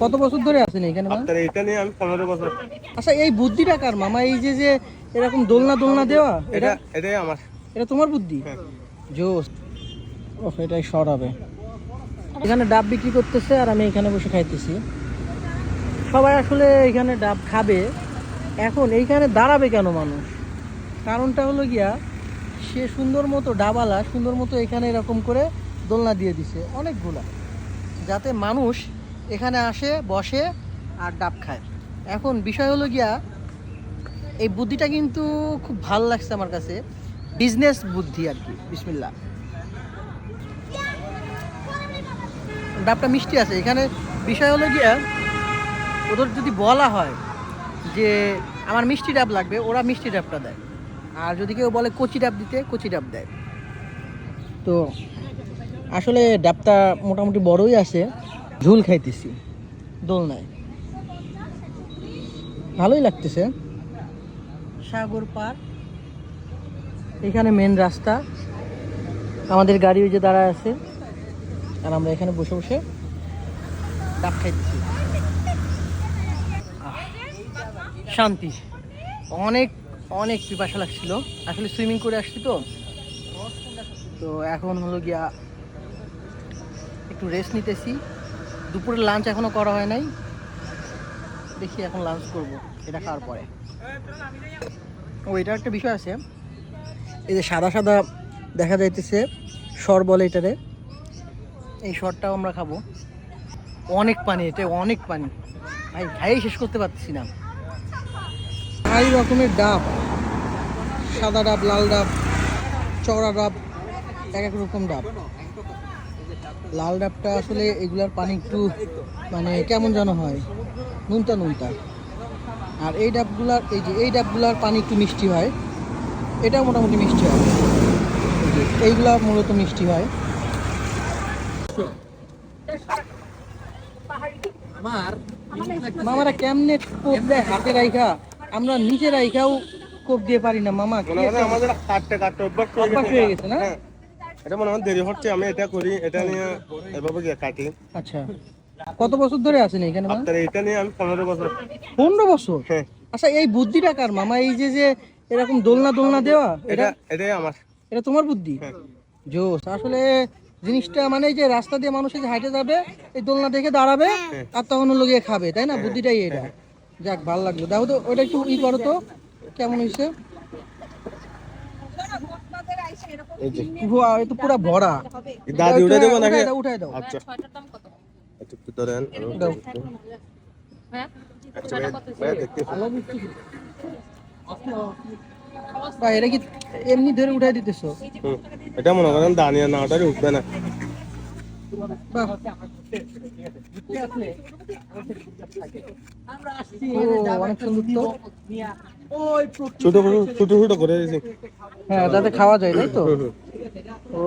কত বছর ধরে আছেন এখানে আপনার এটা নিয়ে আমি পনেরো বছর। আচ্ছা এই বুদ্ধিটা কার মামা? এই যে যে এরকম দোলনা দোলনা দেওয়া এটা এটা এটাই আমার। এটা তোমার বুদ্ধি? হ্যাঁ। জোস। ও এটাই শর্ট হবে। এখানে ডাব বিক্রি করতেছে আর আমি এখানে বসে খাইতেছি। সবাই আসলে এখানে ডাব খাবে। এখন এইখানে দাঁড়াবে কেন মানুষ? কারণটা হলো গিয়া সে সুন্দর মতো ডাবালা সুন্দর মতো এখানে এরকম করে দোলনা দিয়ে দিছে অনেকগুলা। যাতে মানুষ এখানে আসে, বসে আর ডাব খায়। এখন বিষয় হলো গিয়া, এই বুদ্ধিটা কিন্তু খুব ভালো লাগছে আমার কাছে। বিজনেস বুদ্ধি আর কি বিসমিল্লা ডাবটা মিষ্টি আছে। এখানে বিষয় হলো গিয়া, ওদের যদি বলা হয় যে আমার মিষ্টি ডাব লাগবে, ওরা মিষ্টি ডাবটা দেয়। আর যদি কেউ বলে কচি ডাব দিতে, কচি ডাব দেয়। তো আসলে ডাবটা মোটামুটি বড়ই আছে। ঝুল খাইতেছি। দোলনায় ভালোই লাগতেছে। সাগর পার এখানে মেন রাস্তা। আমাদের গাড়ি ওই যে দাঁড়ায় আছে। আর আমরা এখানে বসে বসে ডাব খাইতেছি। শান্তি। অনেক অনেক পিপাসা লাগছিল। আসলে সুইমিং করে আসছি তো। তো এখন হলো গিয়া একটু রেস্ট নিতেছি। দুপুরের লাঞ্চ এখনও করা হয় নাই। দেখি এখন লাঞ্চ করব, এটা খাওয়ার পরে। ও, এটা একটা বিষয় আছে। এই যে সাদা সাদা দেখা যাইতেছে সর বলে এটারে। এই সরটাও আমরা খাব। অনেক পানি, এটা অনেক পানি। ভাই, খাইয়ে শেষ করতে পারতেছি না। এই রকমের ডাব, সাদা ডাব, লাল ডাব, চওড়া ডাব, এক এক রকম ডাব। লাল ডাবটা আসলে এগুলার পানি একটু মানে কেমন যেন হয় নুনতা নুনতা। আর এই ডাবগুলার এই যে এই ডাবগুলার পানি একটু মিষ্টি হয়। এটা মোটামুটি মিষ্টি হয়। এইগুলা মূলত মিষ্টি হয়। মামারা কেমনে কোপ দেয় হাতে রাইখা? আমরা নিচে রাইখাও কোপ দিয়ে পারি না মামা হয় আমাদের কাটতে কাটতে অভ্যাস হয়ে গেছে না? হ্যাঁ। এটা মনে হয় দেরি হচ্ছে আমি এটা করি এটা নিয়ে এভাবে গিয়ে কাটি। আচ্ছা। কত বছর ধরে আছেন এখানে আপনার এটা নিয়ে আমি পনেরো বছর। পনেরো বছর? হ্যাঁ। আচ্ছা এই বুদ্ধিটা কার মামা? এই যে যে এরকম দোলনা দোলনা দেওয়া এটা এটা এটাই আমার। এটা তোমার বুদ্ধি? হ্যাঁ। জোস আসলে জিনিসটা মানে যে রাস্তা দিয়ে মানুষ যে হাইটে যাবে এই দোলনা দেখে দাঁড়াবে আর তখন গিয়ে খাবে তাই না? বুদ্ধিটাই এটা। যাক ভালো লাগল। দেখো তো ওটা একটু ই করো তো। কেমন হয়েছে? এই যে। উয়া, এ তো পুরা ভরা। দাদি উঠে দেবো নাকি? উঠাই দাও আচ্ছা। একটু ধরেন এটা কি এমনি ধরে উঠাই দিতেছো? এটা মনে করেন দানিয়া না ওটারে উঠবে না। ছোট ছোট ছোট ছোট করে দিয়েছি। হ্যাঁ যাতে খাওয়া যায় তাই তো। ও